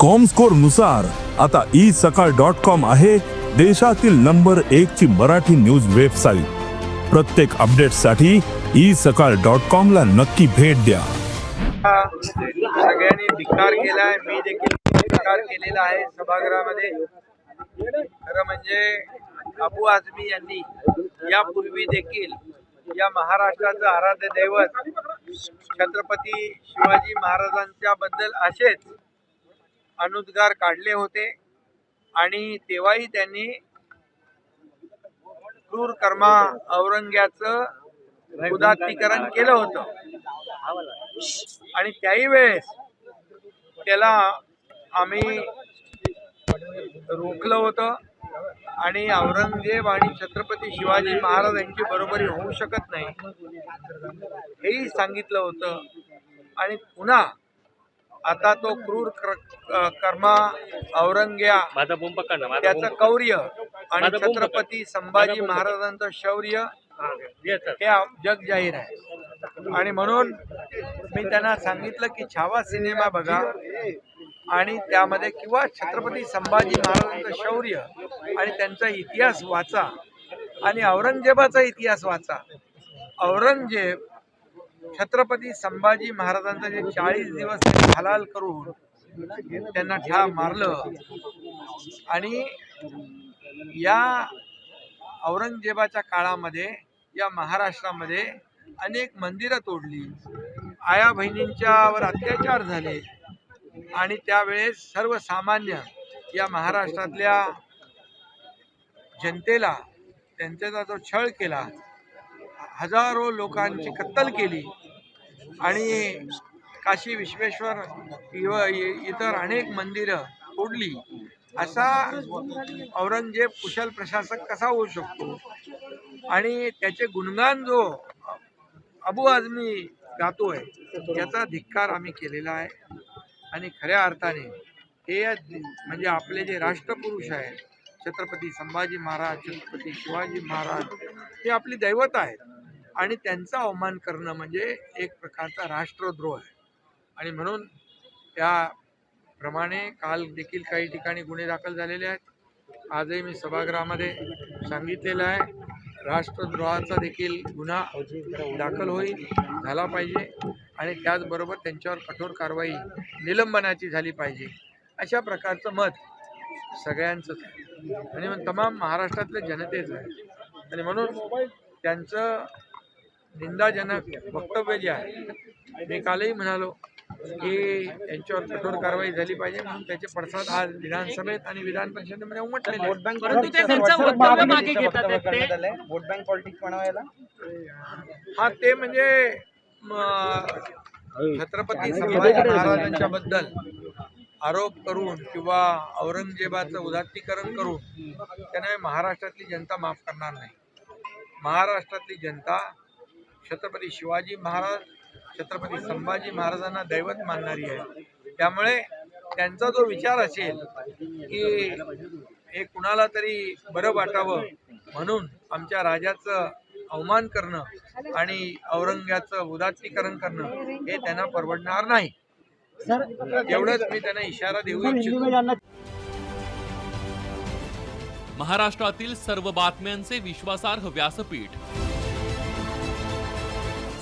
कॉमस्कोरनुसार आता ई सकाळ dot com आहे देशातील नंबर एक ची मराठी न्यूज वेबसाईट प्रत्येक अपडेटसाठी ई सकाळ डॉट कॉम ला नक्की भेट द्या. सगळ्यांनी धिक्कार केलाय. मी देखील धिक्कार केलेला आहे सभागृहामध्ये. खरं म्हणजे अबू आझमी यांनी यापूर्वी देखील या महाराष्ट्राचं आराध्य दैवत छत्रपती शिवाजी महाराजांच्या बद्दल असेच अनुद्गार काढले होते आणि तेव्हाही त्यांनी क्रूर कर्मा औरंग्याचं उदात्तीकरण केलं होतं. आणि त्याही वेळेस त्याला आम्ही रोखलं होतं आणि औरंगजेब आणि छत्रपती शिवाजी महाराज यांची बरोबरी होऊ शकत नाही हेही सांगितलं होतं. आणि पुन्हा आता तो क्रूर कर्मा औरंग्या त्याचं कौर्य आणि छत्रपती संभाजी महाराजांचं शौर्य. हे जग जाहीर आहे. आणि म्हणून मी त्यांना सांगितलं की छावा सिनेमा बघा आणि त्यामध्ये किंवा छत्रपती संभाजी महाराजांचं शौर्य आणि त्यांचा इतिहास वाचा आणि औरंगजेबाचा इतिहास वाचा. औरंगजेब छत्रपती संभाजी महाराजांचा जे चाळीस दिवस हलाल करून त्यांना ठ्या मारलं. आणि या औरंगजेबाच्या काळामध्ये या महाराष्ट्रामध्ये अनेक मंदिरं तोडली. आया बहिणींच्यावर अत्याचार झाले. आणि त्यावेळेस सर्वसामान्य या महाराष्ट्रातल्या जनतेला त्यांच्याचा जो छळ केला हजारो लोकांची कत्तल केली. आणि काशी विश्वेश्वर इव इतर अनेक मंदिरं तोडली असा औरंगजेब कुशल प्रशासक कसा होऊ शकतो? आणि त्याचे गुणगान जो अबू आझमी गातोय याचा धिक्कार आम्ही केलेला आहे. आणि खऱ्या अर्थाने हे म्हणजे आपले जे राष्ट्रपुरुष आहेत छत्रपती संभाजी महाराज छत्रपती शिवाजी महाराज हे आपली दैवत आहेत. आणि त्यांचा अवमान करणं म्हणजे एक प्रकारचा राष्ट्रद्रोह आहे. आणि म्हणून त्याप्रमाणे काल देखील काही ठिकाणी गुन्हे दाखल झालेले आहेत. आजही मी सभागृहामध्ये सांगितलेलं आहे राष्ट्रद्रोहाचा देखील गुन्हा दाखल होईल झाला पाहिजे आणि त्याचबरोबर त्यांच्यावर कठोर कारवाई निलंबनाची झाली पाहिजे. अशा प्रकारचं मत सगळ्यांचंच आहे. आणि मग तमाम महाराष्ट्रातल्या जनतेचं आहे. आणि म्हणून त्यांचं निंदाजनक वक्तव्य जे आहे मी कालही म्हणालो की त्यांच्यावर कठोर कारवाई झाली पाहिजे. म्हणून त्याचे पडसाद आज विधानसभेत आणि विधान परिषदेमध्ये उमटलेले आहेत. परंतु ते त्यांचं वक्तव्य मागे घेतात. आहेत ते वोट बँक पॉलिटिक्स बनवायला हा ते म्हणजे छत्रपती संभाजी महाराजांच्या बद्दल आरोप करून किंवा औरंगजेबाचं उदात्तीकरण करून त्याने महाराष्ट्रातली जनता माफ करणार नाही. महाराष्ट्रातली जनता छत्रपती शिवाजी महाराज छत्रपती संभाजी महाराजांना दैवत मानणारी आहे. त्यामुळे त्यांचा जो विचार असेल की हे कुणाला तरी बरं वाटावं म्हणून आमच्या राजाचं अवमान करणं आणि औरंग्याचं उदात्तीकरण करणं हे त्यांना परवडणार नाही. एवढंच मी त्यांना इशारा देऊ इच्छितो. महाराष्ट्रातील सर्व बातम्यांचे विश्वासार्ह व्यासपीठ